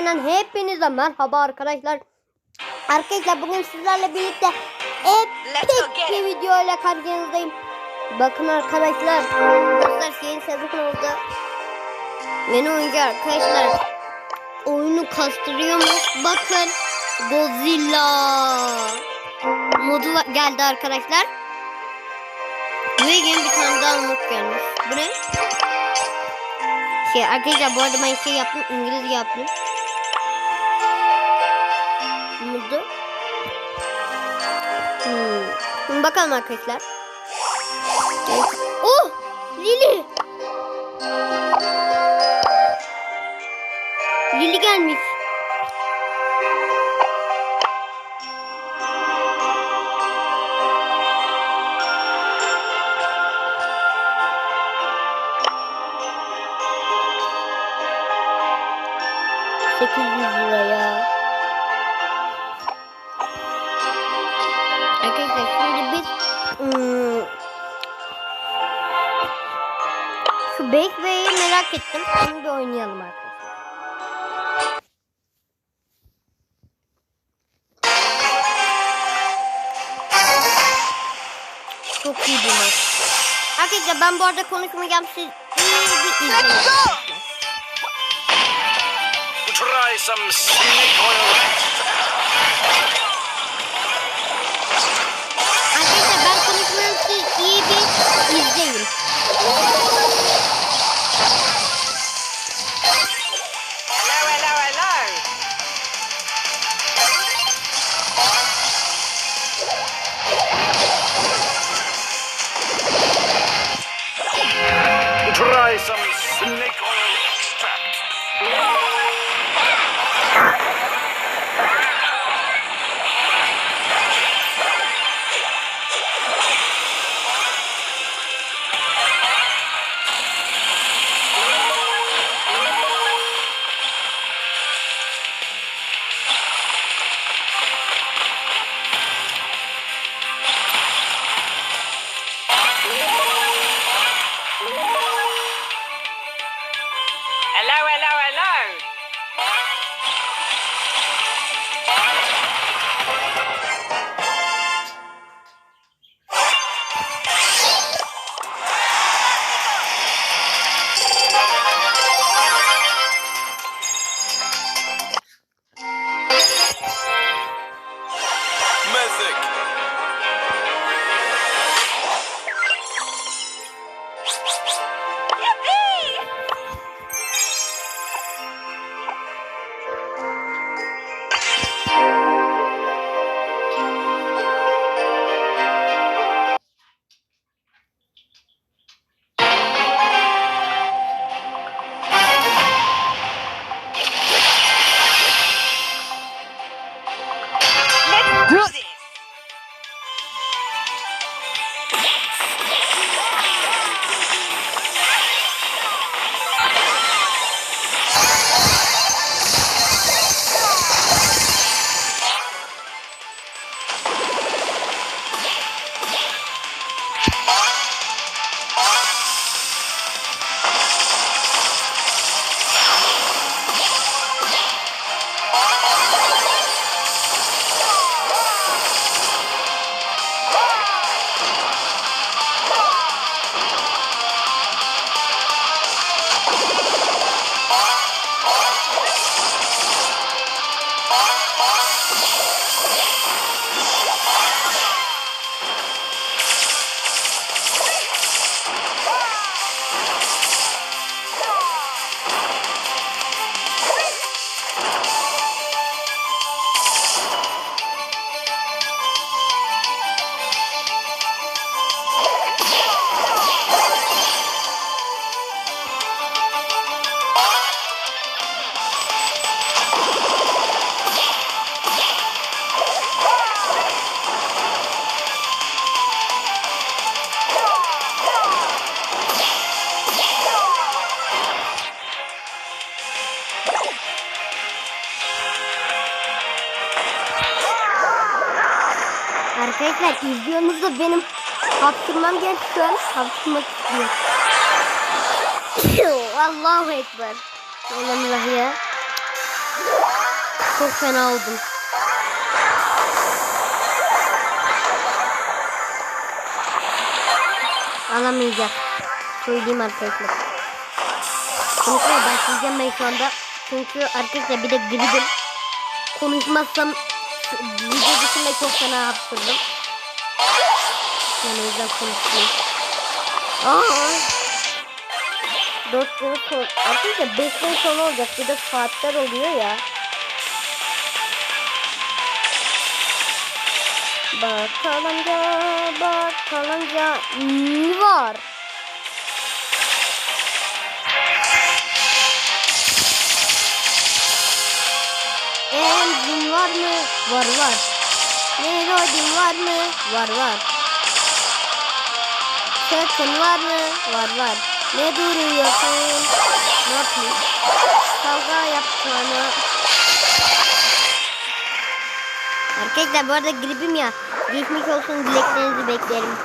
TV'den hepinize merhaba arkadaşlar. Arkadaşlar bugün sizlerle birlikte epik bir video ile karşınızdayım. Bakın arkadaşlar. Dostlar yeni sezon oldu. Yeni oyuncu arkadaşlar. Oyunu kastırıyor mu? Bakın. Godzilla. Modu geldi arkadaşlar. Ve yeni bir tane daha mod gelmiş. Bu ne? Şey arkadaşlar bu arada ben şey yaptım İngilizce yaptım. Hmm. Bakalım arkadaşlar. Oh! Lili! Lili gelmiş. Bakebay'i merak ettim. Onu bir oynayalım arkadaşlar. Çok iyi bir maç. Arkadaşlar ben bu arada konuşmayacağım. Siz iyi bir izleyin. Try some snake oil. Arkadaşlar ben konuşmuyorum. Siz iyi bir izleyin. Arkadaşlar izliyorsunuz da benim hapşırmam geldi şu an. Hapşırmak istiyor. Allahu Ekber. Bismillahirrahmanirrahim. Çok fena oldum. Alamayacak. Söyleyeyim arkadaşlar. Konuşmaya başlayacağım ben şu anda. Çünkü arkadaşlar bir de gribim. Konuşmazsam video dışında çok fena hapsırdım. Yani o yüzden konuşayım. Aa. Dört yıl sonra. Arkadaşlar beş yıl sonra olacak. Bir de saatler oluyor ya. Bakalımca, bakalımca ne var? Enzin var mı? Var var. Melodin var mı? Var var. Sakın var mı? Var var. Ne duruyorsun? Ne yapayım? Kavga yapsana. Arkadaşlar bu arada gripim ya. Geçmiş olsun dileklerinizi beklerim.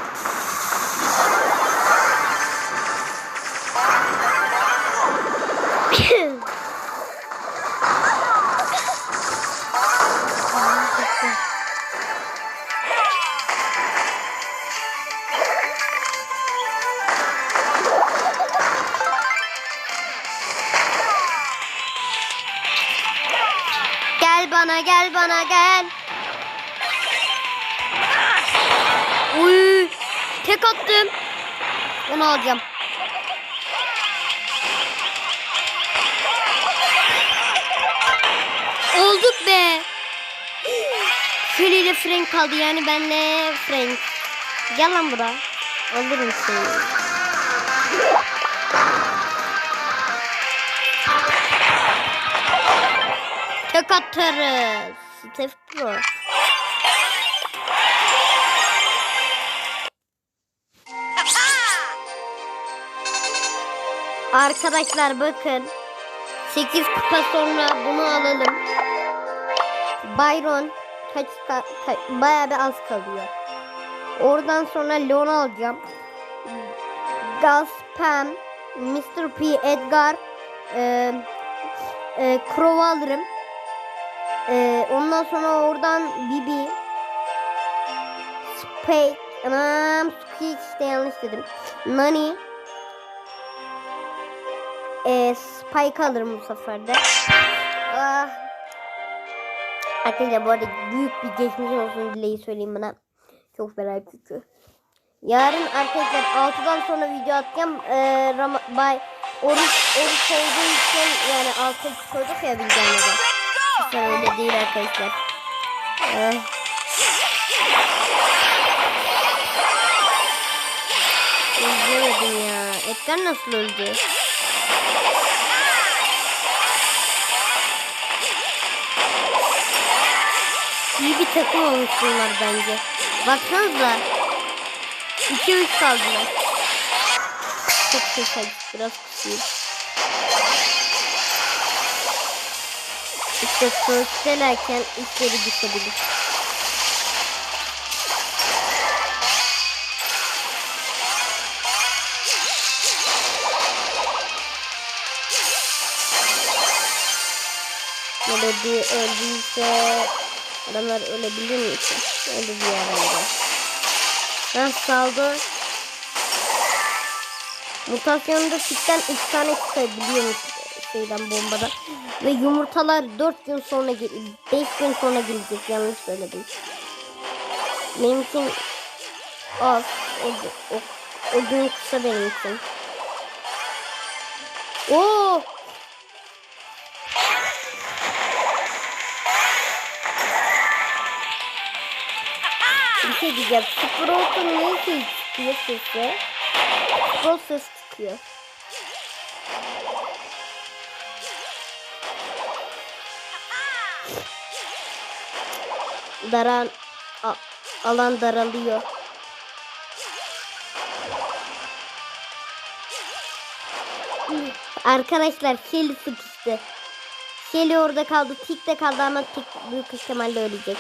Gel bana gel. Uy, tek attım. Onu alacağım. Olduk be. Şöyle ile Frank kaldı yani benle Frank. Gel lan bura. Öldürün seni. Tek atarız. Steph Pro. Arkadaşlar bakın. 8 kupa sonra bunu alalım. Byron kaç, ka, ka- bayağı bir az kalıyor. Oradan sonra Leon alacağım. Gus, Pam, Mr. P, Edgar, e, e, Crow alırım. E, ondan sonra oradan Bibi, Spade, anam Squeak işte yanlış dedim. Nani, e, Spike alırım bu sefer de. Ah. Arkadaşlar bu arada büyük bir geçmiş olsun dileği söyleyeyim bana. Çok fena çünkü. Yarın arkadaşlar 6'dan sonra video atacağım. Ee, Rama, bay, oruç, oruç olduğu için yani 6 koyduk ya bilgilerinize. Sen öyle değil arkadaşlar. Ee, İzlemedim ya. Edgar nasıl öldü? İyi bir takım olmuş bunlar bence. Baksanıza. 2-3 kaldılar. Çok acı. Biraz kısayım. İşte söztelerken işleri düşebilir. Melodi öldüyse adamlar ölebilir mi ki? Öyle bir herhalde. Ben saldı. Mutasyonda sütten 3 tane çıkabiliyormuş şeyden bombada. Ve yumurtalar 4 gün sonra 5 gün sonra gelecek. Yanlış söyledim. Benim için az. O, o, o gün kısa benim için. Oo! Bir şey diyeceğim. Sprout'un ne şey çıkıyor sesi? Sprout ses çıkıyor. Daran alan daralıyor. Arkadaşlar Shelly sıkıştı. Shelly orada kaldı. Tik de kaldı ama Tik büyük ihtimalle ölecek.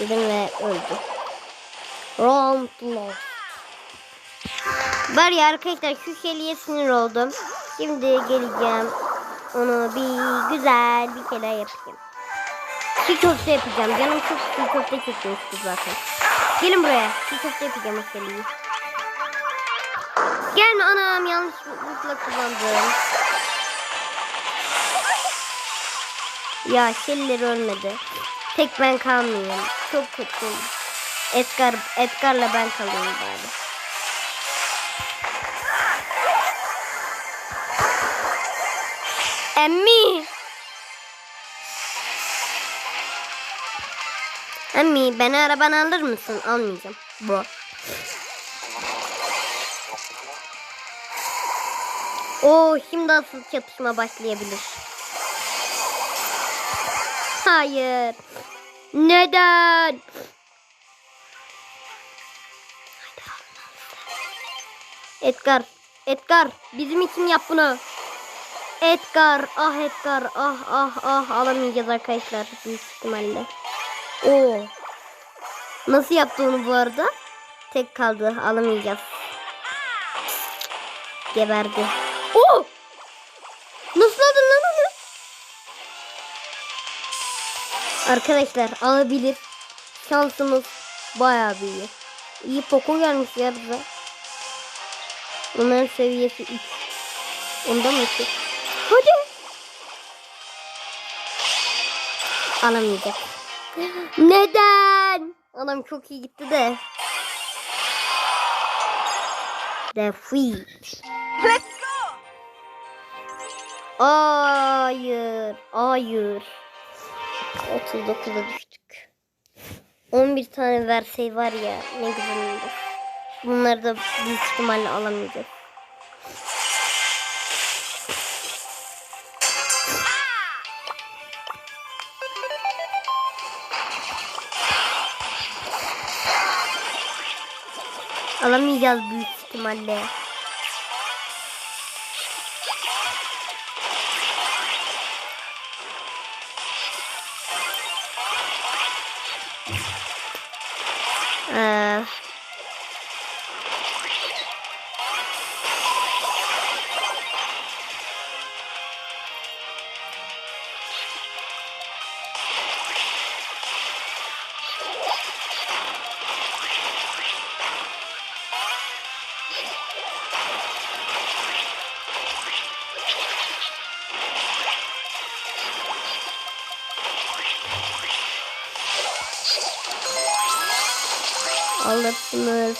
Dedim ve öldü. Round lost. Var ya arkadaşlar şu Shelly'e sinir oldum. Şimdi geleceğim. Onu bir güzel bir kere yapayım. Çiğ köfte yapacağım. Canım çok çiğ köfte çekiyordu zaten. Gelin buraya. Çiğ köfte yapacağım Aseli'yi. Gelme anam yanlışlıkla kullandım. Ya Şeliler ölmedi. Tek ben kalmayayım. Çok kötü. Edgar, Edgar'la ben kalayım bari. Emmi. Emmi beni arabanı alır mısın? Almayacağım. Bu. Oo şimdi asıl çatışma başlayabilir. Hayır. Neden? Edgar, Edgar bizim için yap bunu. Edgar, ah Edgar, ah ah ah alamayacağız arkadaşlar büyük ihtimalle. Oo. Nasıl yaptı onu bu arada? Tek kaldı, alamayacağız. Geberdi. Oo! Nasıl aldın lan onu? Arkadaşlar alabilir. Şansımız bayağı iyi. İyi Poco gelmiş ya bize. Onların seviyesi 3. Onda mı 2? Hadi. Alamayacak. Neden? Adam çok iyi gitti de. Defeat. Let's go. Hayır. Hayır. 39'a düştük. 11 tane versey var ya ne güzel olur. Bunları da büyük ihtimalle alamayacağız. Alamayacağız büyük ihtimalle. Alırsınız.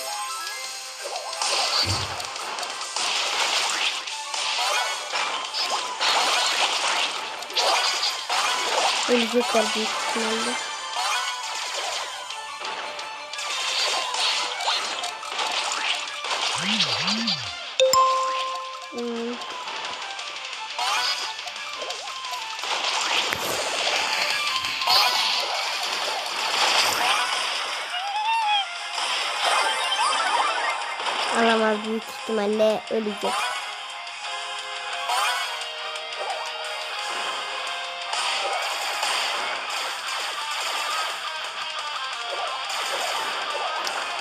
Ölecekler büyük ihtimalle. İhtimalle ölecek.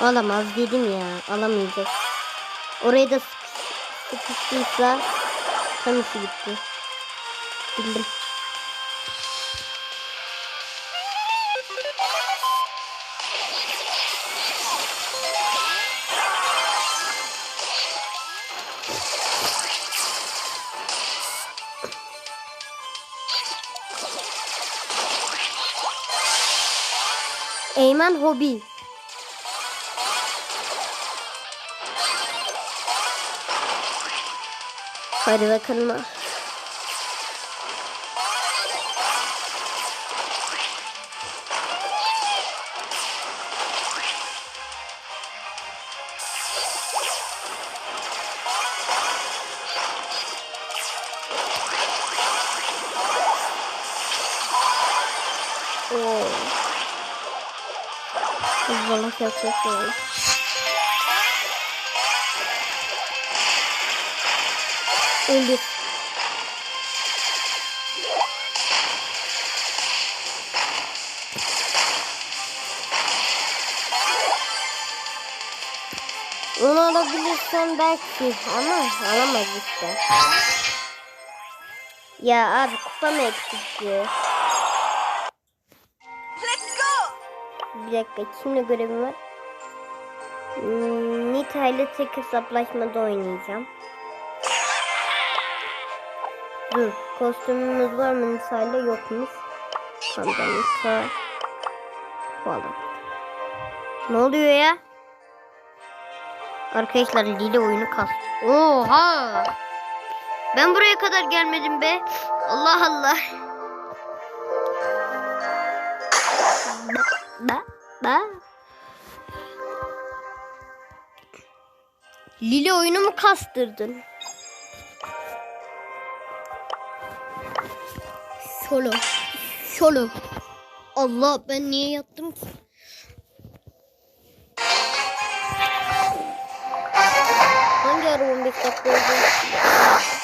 Alamaz dedim ya alamayacak. Oraya da sıkış, sıkıştıysa tam işi. Bildim. Eymen hobi. Hadi bakalım. Oo. Balık yapacağız. Öldür. Onu alabilirsen belki ama alamaz işte. Ya abi kupa mı eksikti? Bir dakika kimle görevim var? Hmm, Nita ile tek hesaplaşmada oynayacağım. Dur kostümümüz var mı Nita ile yokmuş. Tamam Nita. Koala. Ne oluyor ya? Arkadaşlar Lili oyunu kas. Oha! Ben buraya kadar gelmedim be. Allah Allah. Ba. Lili oyunu mu kastırdın? Şolo. Şolo. Allah ben niye yattım ki? Hangi ara 15 dakika?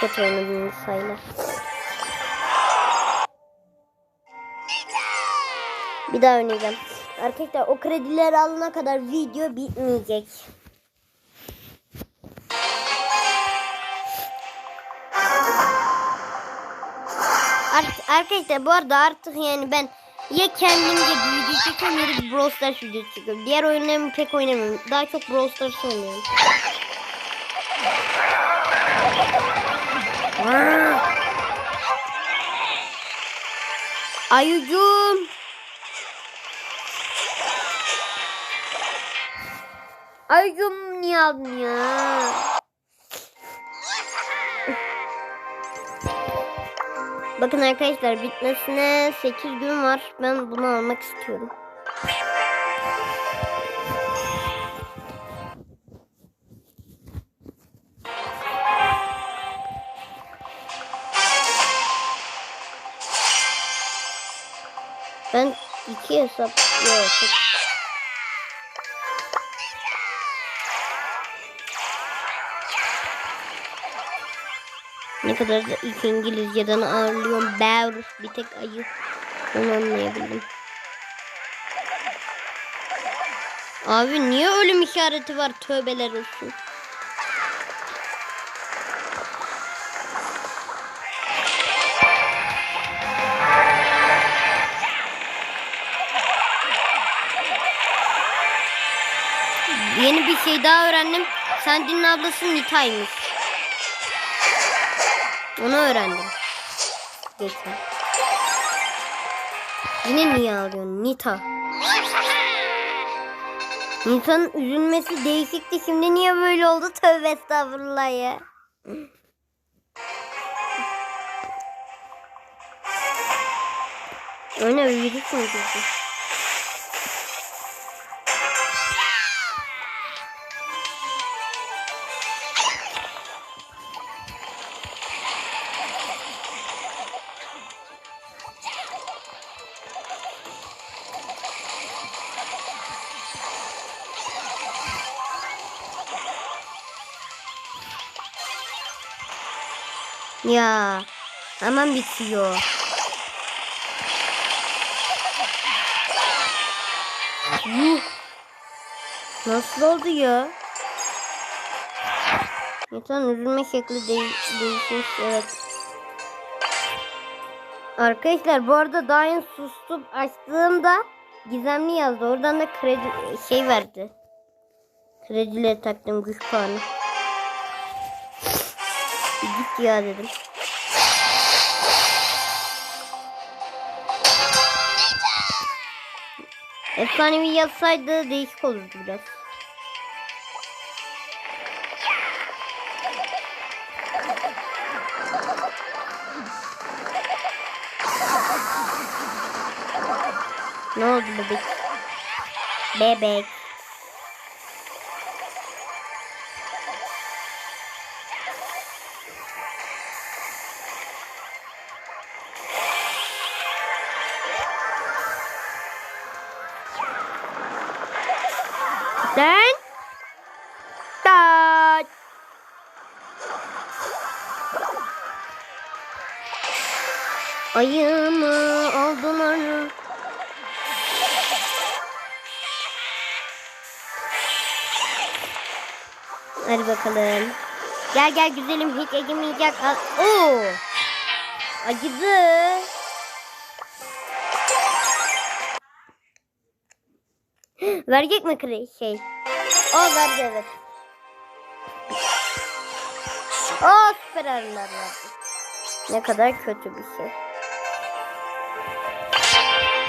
Çok kötü oynadım sayılar. Bir daha oynayacağım. Arkadaşlar o kredileri alana kadar video bitmeyecek. Ar- arkadaşlar bu arada artık yani ben ya kendimce video çekiyorum ya da Brawl Stars video çekiyorum. Diğer oyunlarımı pek oynamıyorum. Daha çok Brawl Stars oynuyorum. Ayucum. Ayucum niye aldın ya? Bakın arkadaşlar bitmesine 8 gün var. Ben bunu almak istiyorum. İki hesap yok. tek- Ne kadar da ilk İngilizceden ağırlıyorum. Bear bir tek ayı. Onu anlayabildim. Abi niye ölüm işareti var? Tövbeler olsun. Şey daha öğrendim. Sandy'nin ablası Nita'ymış. Onu öğrendim. Geçen. Yine niye ağlıyorsun? Nita. Nita'nın üzülmesi değişikti. Şimdi niye böyle oldu? Tövbe estağfurullah ya. Öyle virüs mü hemen bitiyor. Yuh. Nasıl oldu ya? İnsan üzülme şekli değiş değişmiş evet. Arkadaşlar bu arada daha yeni sustum açtığımda gizemli yazdı. Oradan da kredi şey verdi. Krediyle taktım güç puanı. Git ya dedim. Efsanevi yazsaydı değişik olurdu biraz. Ne oldu bebek? Bebek. Gel gel güzelim hiç acımayacak. Oo. Acıdı. Verecek mi kre şey? O verdi evet. Aa süper arılar verdi. Ne kadar kötü bir şey.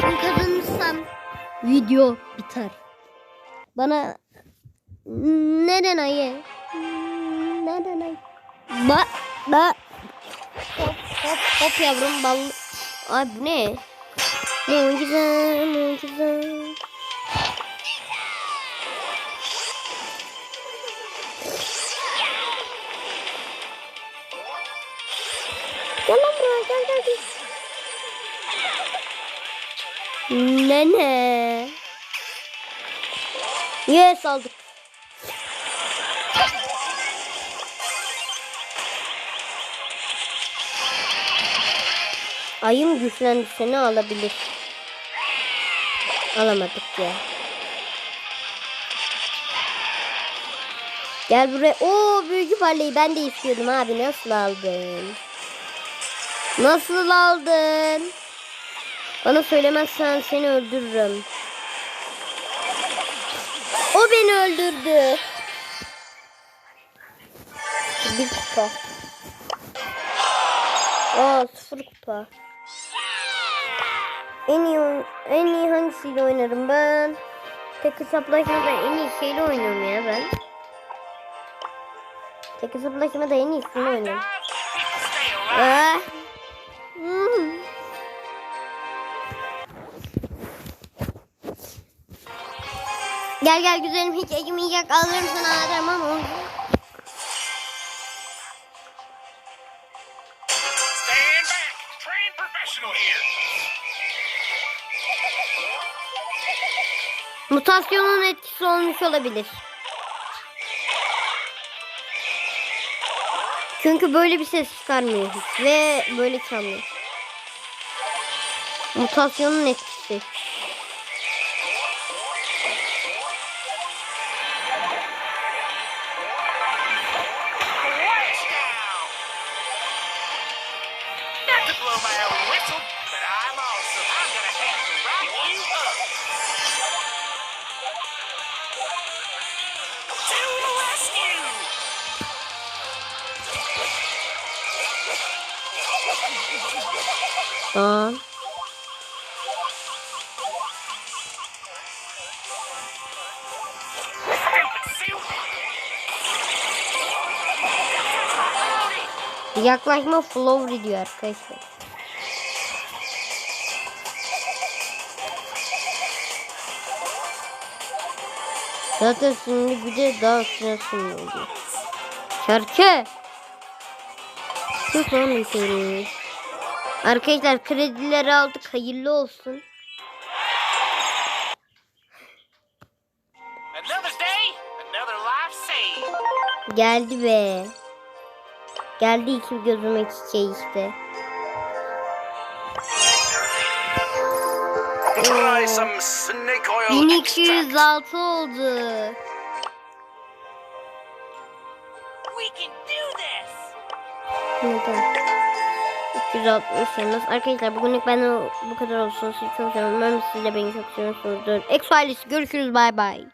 Ben kazanırsam video biter. Bana neden ayı? Ayı? Ba ba hop hop hop yavrum bal. Ay bu ne? Mucize mucize. Gel lan. Yes aldık. Ayım güçlendi seni alabilir. Alamadık ya. Gel buraya. Oo büyücü parlayı ben de istiyordum abi. Nasıl aldın? Nasıl aldın? Bana söylemezsen seni öldürürüm. O beni öldürdü. Bir kupa. Aa sıfır kupa. En iyi en iyi hangisiyle oynarım ben? Tek hesaplaşmada en iyi şeyle oynuyorum ya ben. Tek hesaplaşmada en iyisini oynuyorum. Ah. Hmm. Gel gel güzelim hiç acımayacak alırım sana tamam mı? Mutasyonun etkisi olmuş olabilir. Çünkü böyle bir ses çıkarmıyor hiç ve böyle çalmıyor. Mutasyonun etkisi. Yaklaşma flow diyor arkadaşlar. Zaten şimdi bir de daha üstüne oluyor. Şarkı. Lan bir seni. Arkadaşlar kredileri aldık hayırlı olsun. Geldi be. Geldi iki gözüme çiçeği işte. Extract. 1206 oldu. Neden? 360 yalnız. Arkadaşlar bugünlük benden bu kadar olsun. Sizi çok seviyorum. Umarım siz de beni çok seviyorsunuzdur. Exo ailesi görüşürüz. Bay bay.